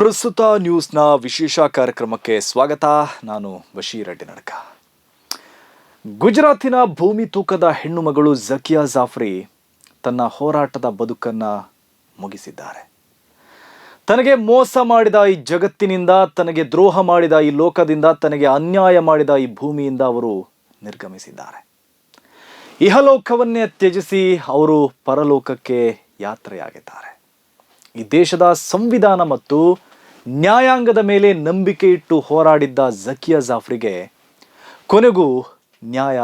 ಪ್ರಸ್ತುತ ನ್ಯೂಸ್ನ ವಿಶೇಷ ಕಾರ್ಯಕ್ರಮಕ್ಕೆ ಸ್ವಾಗತ. ನಾನು ಬಶೀರ್ ಅಡ್ಡಿನಡ್ಕ. ಗುಜರಾತಿನ ಭೂಮಿ ತೂಕದ ಹೆಣ್ಣು ಮಗಳು ಜಕಿಯಾ ಜಾಫ್ರಿ ತನ್ನ ಹೋರಾಟದ ಬದುಕನ್ನ ಮುಗಿಸಿದ್ದಾರೆ. ತನಗೆ ಮೋಸ ಮಾಡಿದ ಈ ಜಗತ್ತಿನಿಂದ, ತನಗೆ ದ್ರೋಹ ಮಾಡಿದ ಈ ಲೋಕದಿಂದ, ತನಗೆ ಅನ್ಯಾಯ ಮಾಡಿದ ಈ ಭೂಮಿಯಿಂದ ಅವರು ನಿರ್ಗಮಿಸಿದ್ದಾರೆ. ಇಹಲೋಕವನ್ನೇ ತ್ಯಜಿಸಿ ಅವರು ಪರಲೋಕಕ್ಕೆ ಯಾತ್ರೆಯಾಗಿದ್ದಾರೆ. ಈ ದೇಶದ ಸಂವಿಧಾನ ಮತ್ತು ನ್ಯಾಯಾಂಗದ ಮೇಲೆ ನಂಬಿಕೆ ಇಟ್ಟು ಹೋರಾಡಿದ್ದ ಝಕಿಯಾ ಜಾಫ್ರಿಗೆ ಕೊನೆಗೂ ನ್ಯಾಯ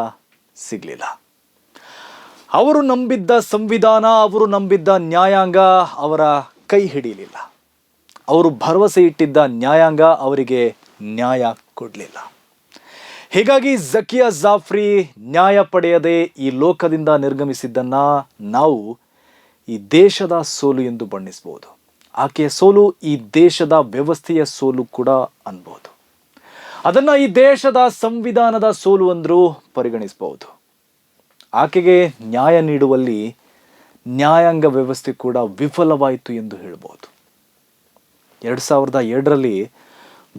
ಸಿಗಲಿಲ್ಲ. ಅವರು ನಂಬಿದ್ದ ಸಂವಿಧಾನ, ಅವರು ನಂಬಿದ್ದ ನ್ಯಾಯಾಂಗ ಅವರ ಕೈ ಹಿಡಿಯಲಿಲ್ಲ ಅವರು ಭರವಸೆ ಇಟ್ಟಿದ್ದ ನ್ಯಾಯಾಂಗ ಅವರಿಗೆ ನ್ಯಾಯ ಕೊಡಲಿಲ್ಲ. ಹೀಗಾಗಿ ಝಕಿಯಾ ಜಾಫ್ರಿ ನ್ಯಾಯ ಪಡೆಯದೆ ಈ ಲೋಕದಿಂದ ನಿರ್ಗಮಿಸಿದ್ದನ್ನು ನಾವು ಈ ದೇಶದ ಸೋಲು ಎಂದು ಬಣ್ಣಿಸಬಹುದು. ಆಕೆಯ ಸೋಲು ಈ ದೇಶದ ವ್ಯವಸ್ಥೆಯ ಸೋಲು ಕೂಡ ಅನ್ಬೋದು ಅದನ್ನ ಈ ದೇಶದ ಸಂವಿಧಾನದ ಸೋಲು ಅಂದ್ರೂ ಪರಿಗಣಿಸಬಹುದು. ಆಕೆಗೆ ನ್ಯಾಯ ನೀಡುವಲ್ಲಿ ನ್ಯಾಯಾಂಗ ವ್ಯವಸ್ಥೆ ಕೂಡ ವಿಫಲವಾಯಿತು ಎಂದು ಹೇಳ್ಬೋದು ಎರಡು ಸಾವಿರದ ಎರಡರಲ್ಲಿ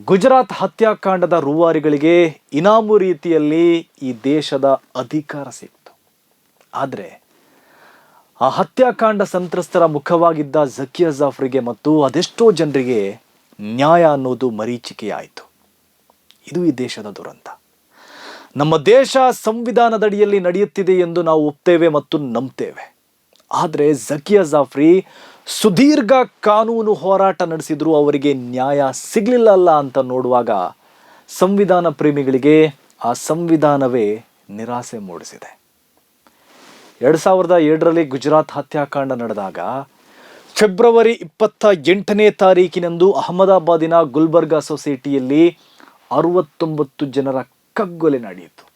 ಗುಜರಾತ್ ಹತ್ಯಾಕಾಂಡದ ರೂವಾರಿಗಳಿಗೆ ಇನಾಮು ರೀತಿಯಲ್ಲಿ ಈ ದೇಶದ ಅಧಿಕಾರ ಸಿಕ್ತು. ಆದರೆ ಆ ಹತ್ಯಾಕಾಂಡ ಸಂತ್ರಸ್ತರ ಮುಖವಾಗಿದ್ದ ಝಕಿಯಾ ಜಾಫ್ರಿಗೆ ಮತ್ತು ಅದೆಷ್ಟೋ ಜನರಿಗೆ ನ್ಯಾಯ ಅನ್ನೋದು ಮರೀಚಿಕೆಯಾಯಿತು. ಇದು ಈ ದೇಶದ ದುರಂತ. ನಮ್ಮ ದೇಶ ಸಂವಿಧಾನದಡಿಯಲ್ಲಿ ನಡೆಯುತ್ತಿದೆ ಎಂದು ನಾವು ಒಪ್ತೇವೆ ಮತ್ತು ನಂಬ್ತೇವೆ. ಆದರೆ ಝಕಿಯಾ ಜಾಫ್ರಿ ಸುದೀರ್ಘ ಕಾನೂನು ಹೋರಾಟ ನಡೆಸಿದ್ರು ಅವರಿಗೆ ನ್ಯಾಯ ಸಿಗಲಿಲ್ಲ ಅಲ್ಲ ಅಂತ ನೋಡುವಾಗ ಸಂವಿಧಾನ ಪ್ರೇಮಿಗಳಿಗೆ ಆ ಸಂವಿಧಾನವೇ ನಿರಾಸೆ ಮೂಡಿಸಿದೆ. ಎರಡು ಸಾವಿರದ ಏಳರಲ್ಲಿ ಗುಜರಾತ್ ಹತ್ಯಾಕಾಂಡ ನಡೆದಾಗ ಫೆಬ್ರವರಿ ಇಪ್ಪತ್ತ ಎಂಟನೇ ತಾರೀಕಿನಂದು ಅಹಮದಾಬಾದಿನ ಗುಲ್ಬರ್ಗಾ ಸೊಸೈಟಿಯಲ್ಲಿ ಅರವತ್ತೊಂಬತ್ತು ಜನರ ಕಗ್ಗೊಲೆ ನಡೆಯಿತು.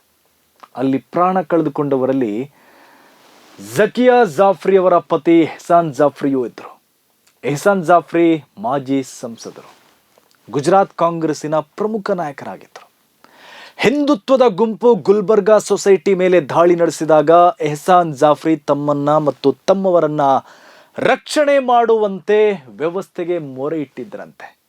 ಅಲ್ಲಿ ಪ್ರಾಣ ಕಳೆದುಕೊಂಡವರಲ್ಲಿ ಝಕಿಯಾ ಜಾಫ್ರಿ ಅವರ ಪತಿ ಎಹ್ಸಾನ್ ಜಾಫ್ರಿಯೂ ಇದ್ದರು. ಎಹ್ಸಾನ್ ಜಾಫ್ರಿ ಮಾಜಿ ಸಂಸದರು. ಗುಜರಾತ್ ಕಾಂಗ್ರೆಸ್ಸಿನ ಪ್ರಮುಖ ನಾಯಕರಾಗಿದ್ದರು. ಹಿಂದುತ್ವದ ಗುಂಪು ಗುಲ್ಬರ್ಗಾ ಸೊಸೈಟಿ ಮೇಲೆ ದಾಳಿ ನಡೆಸಿದಾಗ ಎಹ್ಸಾನ್ ಜಾಫ್ರಿ ತಮ್ಮನ್ನ ಮತ್ತು ತಮ್ಮವರನ್ನ ರಕ್ಷಣೆ ಮಾಡುವಂತೆ ವ್ಯವಸ್ಥೆಗೆ ಮೊರೆ ಇಟ್ಟಿದ್ರಂತೆ.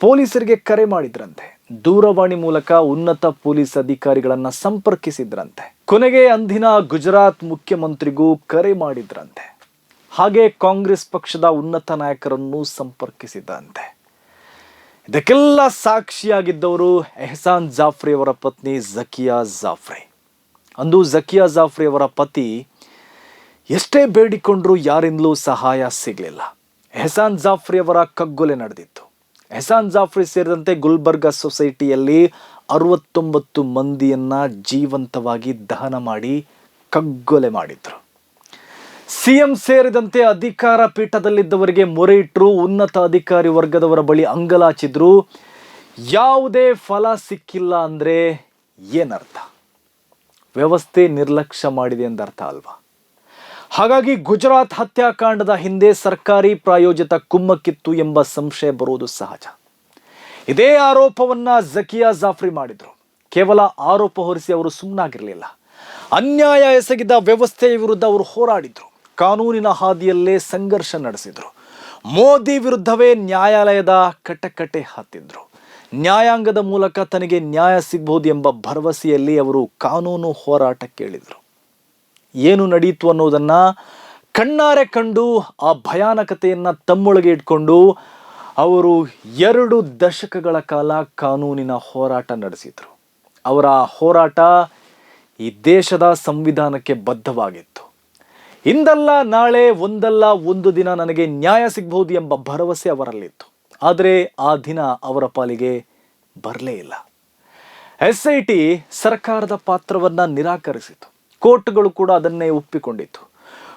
ಪೊಲೀಸರಿಗೆ ಕರೆ ಮಾಡಿದ್ರಂತೆ. ದೂರವಾಣಿ ಮೂಲಕ ಉನ್ನತ ಪೊಲೀಸ್ ಅಧಿಕಾರಿಗಳನ್ನ ಸಂಪರ್ಕಿಸಿದ್ರಂತೆ. ಕೊನೆಗೆ ಅಂದಿನ ಗುಜರಾತ್ ಮುಖ್ಯಮಂತ್ರಿಗೂ ಕರೆ ಮಾಡಿದ್ರಂತೆ. ಹಾಗೆ ಕಾಂಗ್ರೆಸ್ ಪಕ್ಷದ ಉನ್ನತ ನಾಯಕರನ್ನು ಸಂಪರ್ಕಿಸಿದ್ದಂತೆ ಇದಕ್ಕೆಲ್ಲ ಸಾಕ್ಷಿಯಾಗಿದ್ದವರು ಎಹಸಾನ್ ಜಾಫ್ರಿ ಅವರ ಪತ್ನಿ ಜಕಿಯಾ ಜಾಫ್ರಿ. ಅಂದು ಜಕಿಯಾ ಜಾಫ್ರಿ ಅವರ ಪತಿ ಎಷ್ಟೇ ಬೇಡಿಕೊಂಡರೂ ಯಾರಿಂದಲೂ ಸಹಾಯ ಸಿಗಲಿಲ್ಲ. ಎಹ್ಸಾನ್ ಜಾಫ್ರಿ ಅವರ ಕಗ್ಗೊಲೆ ನಡೆದಿತ್ತು. ಎಹಸಾನ್ ಜಾಫ್ರಿ ಸೇರಿದಂತೆ ಗುಲ್ಬರ್ಗಾ ಸೊಸೈಟಿಯಲ್ಲಿ ಅರವತ್ತೊಂಬತ್ತು ಮಂದಿಯನ್ನು ಜೀವಂತವಾಗಿ ದಹನ ಮಾಡಿ ಕಗ್ಗೊಲೆ ಮಾಡಿದ್ರು. ಸಿಎಂ ಸೇರಿದಂತೆ ಅಧಿಕಾರ ಪೀಠದಲ್ಲಿದ್ದವರಿಗೆ ಮೊರೆ ಇಟ್ಟರು ಉನ್ನತ ಅಧಿಕಾರಿ ವರ್ಗದವರ ಬಳಿ ಅಂಗಲಾಚಿದ್ರು ಯಾವುದೇ ಫಲ ಸಿಕ್ಕಿಲ್ಲ ಅಂದ್ರೆ ಏನರ್ಥ? ವ್ಯವಸ್ಥೆ ನಿರ್ಲಕ್ಷ್ಯ ಮಾಡಿದೆ ಎಂದರ್ಥ ಅಲ್ವಾ? ಹಾಗಾಗಿ ಗುಜರಾತ್ ಹತ್ಯಾಕಾಂಡದ ಹಿಂದೆ ಸರ್ಕಾರಿ ಪ್ರಾಯೋಜಿತ ಕುಮ್ಮಕ್ಕಿತ್ತು ಎಂಬ ಸಂಶಯ ಬರುವುದು ಸಹಜ. ಇದೇ ಆರೋಪವನ್ನ ಜಕಿಯಾ ಜಾಫ್ರಿ ಮಾಡಿದ್ರು. ಕೇವಲ ಆರೋಪ ಹೊರಿಸಿ ಅವರು ಸುಮ್ಮನಾಗಿರಲಿಲ್ಲ ಅನ್ಯಾಯ ಎಸಗಿದ ವ್ಯವಸ್ಥೆಯ ವಿರುದ್ಧ ಅವರು ಹೋರಾಡಿದ್ರು. ಕಾನೂನಿನ ಹಾದಿಯಲ್ಲೇ ಸಂಘರ್ಷ ನಡೆಸಿದ್ರು. ಮೋದಿ ವಿರುದ್ಧವೇ ನ್ಯಾಯಾಲಯದ ಕಟಕಟೆ ಹತ್ತಿದ್ರು ನ್ಯಾಯಾಂಗದ ಮೂಲಕ ತನಗೆ ನ್ಯಾಯ ಸಿಗಬಹುದು ಎಂಬ ಭರವಸೆಯಲ್ಲಿ ಅವರು ಕಾನೂನು ಹೋರಾಟ ಕೇಳಿದರು. ಏನು ನಡೆಯಿತು ಅನ್ನೋದನ್ನು ಕಣ್ಣಾರೆ ಕಂಡು ಆ ಭಯಾನಕತೆಯನ್ನು ತಮ್ಮೊಳಗೆ ಇಟ್ಕೊಂಡು ಅವರು ಎರಡು ದಶಕಗಳ ಕಾಲ ಕಾನೂನಿನ ಹೋರಾಟ ನಡೆಸಿದ್ರು. ಅವರ ಹೋರಾಟ ಈ ದೇಶದ ಸಂವಿಧಾನಕ್ಕೆ ಬದ್ಧವಾಗಿತ್ತು. ಇಂದಲ್ಲ ನಾಳೆ, ಒಂದಲ್ಲ ಒಂದು ದಿನ ನನಗೆ ನ್ಯಾಯ ಸಿಗಬಹುದು ಎಂಬ ಭರವಸೆ ಅವರಲ್ಲಿತ್ತು. ಆದರೆ ಆ ದಿನ ಅವರ ಪಾಲಿಗೆ ಬರಲೇ ಇಲ್ಲ. ಎಸ್ ಐ ಟಿ ಸರ್ಕಾರದ ಪಾತ್ರವನ್ನ ನಿರಾಕರಿಸಿತು. ಕೋರ್ಟ್ಗಳು ಕೂಡ ಅದನ್ನೇ ಒಪ್ಪಿಕೊಂಡಿತ್ತು.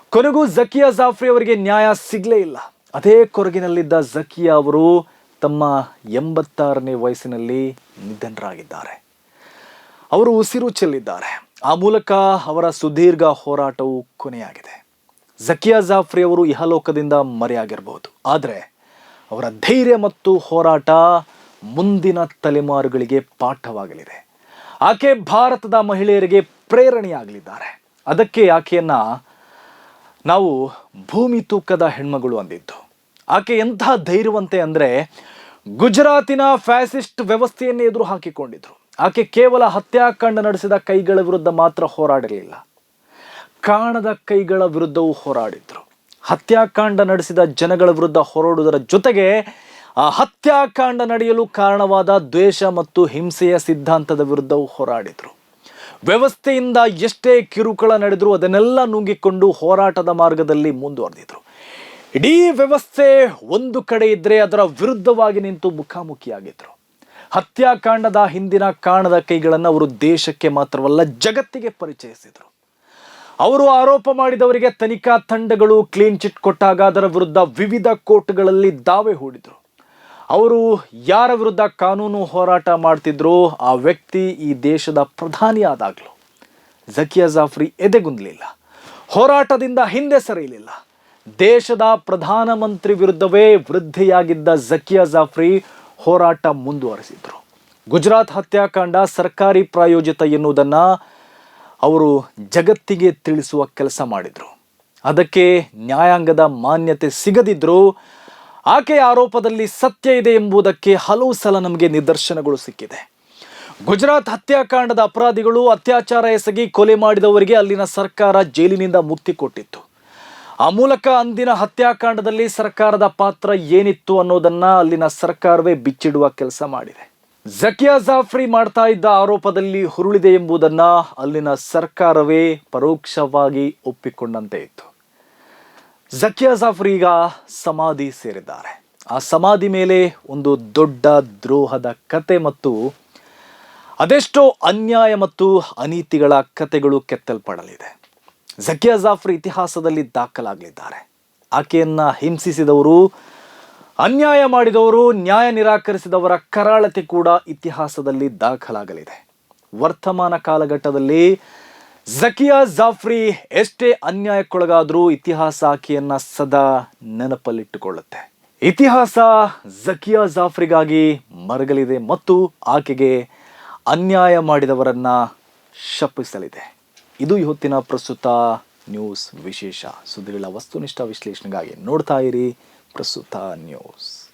ಕೊನೆಗೂ ಜಕಿಯಾ ಜಾಫ್ರಿ ಅವರಿಗೆ ನ್ಯಾಯ ಸಿಗಲೇ ಇಲ್ಲ. ಅದೇ ಕೊರಗಿನಲ್ಲಿದ್ದ ಜಕಿಯಾ ಅವರು ತಮ್ಮ ಎಂಬತ್ತಾರನೇ ವಯಸ್ಸಿನಲ್ಲಿ ನಿಧನರಾಗಿದ್ದಾರೆ. ಅವರು ಉಸಿರು ಚೆಲ್ಲಿದ್ದಾರೆ. ಆ ಮೂಲಕ ಅವರ ಸುದೀರ್ಘ ಹೋರಾಟವು ಕೊನೆಯಾಗಿದೆ. ಜಕಿಯಾ ಜಾಫ್ರಿ ಅವರು ಇಹಲೋಕದಿಂದ ಮರೆಯಾಗಿರಬಹುದು. ಆದರೆ ಅವರ ಧೈರ್ಯ ಮತ್ತು ಹೋರಾಟ ಮುಂದಿನ ತಲೆಮಾರುಗಳಿಗೆ ಪಾಠವಾಗಲಿದೆ. ಆಕೆ ಭಾರತದ ಮಹಿಳೆಯರಿಗೆ ಪ್ರೇರಣೆಯಾಗಲಿದ್ದಾರೆ. ಅದಕ್ಕೆ ಆಕೆಯನ್ನ ನಾವು ಭೂಮಿ ತೂಕದ ಹೆಣ್ಮಗಳು ಅಂದಿದ್ದು. ಆಕೆ ಎಂಥ ಧೈರ್ಯವಂತೆ ಅಂದರೆ ಗುಜರಾತಿನ ಫ್ಯಾಸಿಸ್ಟ್ ವ್ಯವಸ್ಥೆಯನ್ನೇ ಎದುರು ಹಾಕಿಕೊಂಡಿದ್ರು. ಆಕೆ ಕೇವಲ ಹತ್ಯಾಕಾಂಡ ನಡೆಸಿದ ಕೈಗಳ ವಿರುದ್ಧ ಮಾತ್ರ ಹೋರಾಡಲಿಲ್ಲ. ಕಾಣದ ಕೈಗಳ ವಿರುದ್ಧವೂ ಹೋರಾಡಿದ್ರು. ಹತ್ಯಾಕಾಂಡ ನಡೆಸಿದ ಜನಗಳ ವಿರುದ್ಧ ಹೋರಾಡುವುದರ ಜೊತೆಗೆ ಆ ಹತ್ಯಾಕಾಂಡ ನಡೆಯಲು ಕಾರಣವಾದ ದ್ವೇಷ ಮತ್ತು ಹಿಂಸೆಯ ಸಿದ್ಧಾಂತದ ವಿರುದ್ಧವೂ ಹೋರಾಡಿದ್ರು. ವ್ಯವಸ್ಥೆಯಿಂದ ಎಷ್ಟೇ ಕಿರುಕುಳ ನಡೆದರೂ ಅದನ್ನೆಲ್ಲ ನುಂಗಿಕೊಂಡು ಹೋರಾಟದ ಮಾರ್ಗದಲ್ಲಿ ಮುಂದುವರೆದಿದ್ರು. ಇಡೀ ವ್ಯವಸ್ಥೆ ಒಂದು ಕಡೆ ಇದ್ದರೆ ಅದರ ವಿರುದ್ಧವಾಗಿ ನಿಂತು ಮುಖಾಮುಖಿಯಾಗಿದ್ರು. ಹತ್ಯಾಕಾಂಡದ ಹಿಂದಿನ ಕಾಣದ ಕೈಗಳನ್ನು ಅವರು ದೇಶಕ್ಕೆ ಮಾತ್ರವಲ್ಲ ಜಗತ್ತಿಗೆ ಪರಿಚಯಿಸಿದರು. ಅವರು ಆರೋಪ ಮಾಡಿದವರಿಗೆ ತನಿಖಾ ತಂಡಗಳು ಕ್ಲೀನ್ ಚಿಟ್ ಕೊಟ್ಟಾಗ ಅದರ ವಿರುದ್ಧ ವಿವಿಧ ಕೋರ್ಟ್ಗಳಲ್ಲಿ ದಾವೆ ಹೂಡಿದರು. ಅವರು ಯಾರ ವಿರುದ್ಧ ಕಾನೂನು ಹೋರಾಟ ಮಾಡ್ತಿದ್ರೋ? ಆ ವ್ಯಕ್ತಿ ಈ ದೇಶದ ಪ್ರಧಾನಿ ಆದಾಗಲೂ. ಝಕಿಯಾ ಜಾಫ್ರಿ ಎದೆಗುಂದಲಿಲ್ಲ. ಹೋರಾಟದಿಂದ ಹಿಂದೆ ಸರಿಯಲಿಲ್ಲ. ದೇಶದ ಪ್ರಧಾನಮಂತ್ರಿ ವಿರುದ್ಧವೇ ವೃದ್ಧಿಯಾಗಿದ್ದ ಝಕಿಯಾ ಜಾಫ್ರಿ ಹೋರಾಟ ಮುಂದುವರೆಸಿದ್ರು. ಗುಜರಾತ್ ಹತ್ಯಾಕಾಂಡ ಸರ್ಕಾರಿ ಪ್ರಾಯೋಜಿತ ಎನ್ನುವುದನ್ನು ಅವರು ಜಗತ್ತಿಗೆ ತಿಳಿಸುವ ಕೆಲಸ ಮಾಡಿದರು. ಅದಕ್ಕೆ ನ್ಯಾಯಾಂಗದ ಮಾನ್ಯತೆ ಸಿಗದಿದ್ದರೂ ಆಕೆಯ ಆರೋಪದಲ್ಲಿ ಸತ್ಯ ಇದೆ ಎಂಬುದಕ್ಕೆ ಹಲವು ಸಲ ನಮಗೆ ನಿದರ್ಶನಗಳು ಸಿಕ್ಕಿದೆ. ಗುಜರಾತ್ ಹತ್ಯಾಕಾಂಡದ ಅಪರಾಧಿಗಳು ಅತ್ಯಾಚಾರ ಎಸಗಿ ಕೊಲೆ ಮಾಡಿದವರಿಗೆ ಅಲ್ಲಿನ ಸರ್ಕಾರ ಜೈಲಿನಿಂದ ಮುಕ್ತಿ ಕೊಟ್ಟಿತ್ತು. ಆ ಮೂಲಕ ಅಂದಿನ ಹತ್ಯಾಕಾಂಡದಲ್ಲಿ ಸರ್ಕಾರದ ಪಾತ್ರ ಏನಿತ್ತು ಅನ್ನೋದನ್ನ ಅಲ್ಲಿನ ಸರ್ಕಾರವೇ ಬಿಚ್ಚಿಡುವ ಕೆಲಸ ಮಾಡಿದೆ. ಜಕಿಯಾ ಜಾಫ್ರಿ ಮಾಡ್ತಾ ಇದ್ದ ಆರೋಪದಲ್ಲಿ ಹುರುಳಿದೆ ಎಂಬುದನ್ನ ಅಲ್ಲಿನ ಸರ್ಕಾರವೇ ಪರೋಕ್ಷವಾಗಿ ಒಪ್ಪಿಕೊಂಡಂತೆ ಇತ್ತು. ಜಕಿಯಾ ಜಾಫ್ರಿ ಈಗ ಸಮಾಧಿ ಸೇರಿದ್ದಾರೆ. ಆ ಸಮಾಧಿ ಮೇಲೆ ಒಂದು ದೊಡ್ಡ ದ್ರೋಹದ ಕತೆ ಮತ್ತು ಅದೆಷ್ಟೋ ಅನ್ಯಾಯ ಮತ್ತು ಅನೀತಿಗಳ ಕತೆಗಳು ಕೆತ್ತಲ್ಪಡಲಿದೆ. ಜಕಿಯಾ ಜಾಫ್ರಿ ಇತಿಹಾಸದಲ್ಲಿ ದಾಖಲಾಗಲಿದ್ದಾರೆ. ಆಕೆಯನ್ನ ಹಿಂಸಿಸಿದವರು, ಅನ್ಯಾಯ ಮಾಡಿದವರು, ನ್ಯಾಯ ನಿರಾಕರಿಸಿದವರ ಕರಾಳತೆ ಕೂಡ ಇತಿಹಾಸದಲ್ಲಿ ದಾಖಲಾಗಲಿದೆ. ವರ್ತಮಾನ ಕಾಲಘಟ್ಟದಲ್ಲಿ ಝಕಿಯಾ ಜಾಫ್ರಿ ಎಷ್ಟೇ ಅನ್ಯಾಯಕ್ಕೊಳಗಾದರೂ ಇತಿಹಾಸ ಆಕೆಯನ್ನ ಸದಾ ನೆನಪಲ್ಲಿಟ್ಟುಕೊಳ್ಳುತ್ತೆ. ಇತಿಹಾಸ ಝಕಿಯಾ ಜಾಫ್ರಿಗಾಗಿ ಮರಗಲಿದೆ ಮತ್ತು ಆಕೆಗೆ ಅನ್ಯಾಯ ಮಾಡಿದವರನ್ನ ಶಪಿಸಲಿದೆ. ಇದು ಇವತ್ತಿನ ಪ್ರಸ್ತುತ ನ್ಯೂಸ್ ವಿಶೇಷ. ಸುದೀರ್ಘ ವಸ್ತುನಿಷ್ಠ ವಿಶ್ಲೇಷಣೆಗಾಗಿ ನೋಡ್ತಾ ಇರಿ ಪ್ರಸ್ತುತ ನ್ಯೂಸ್.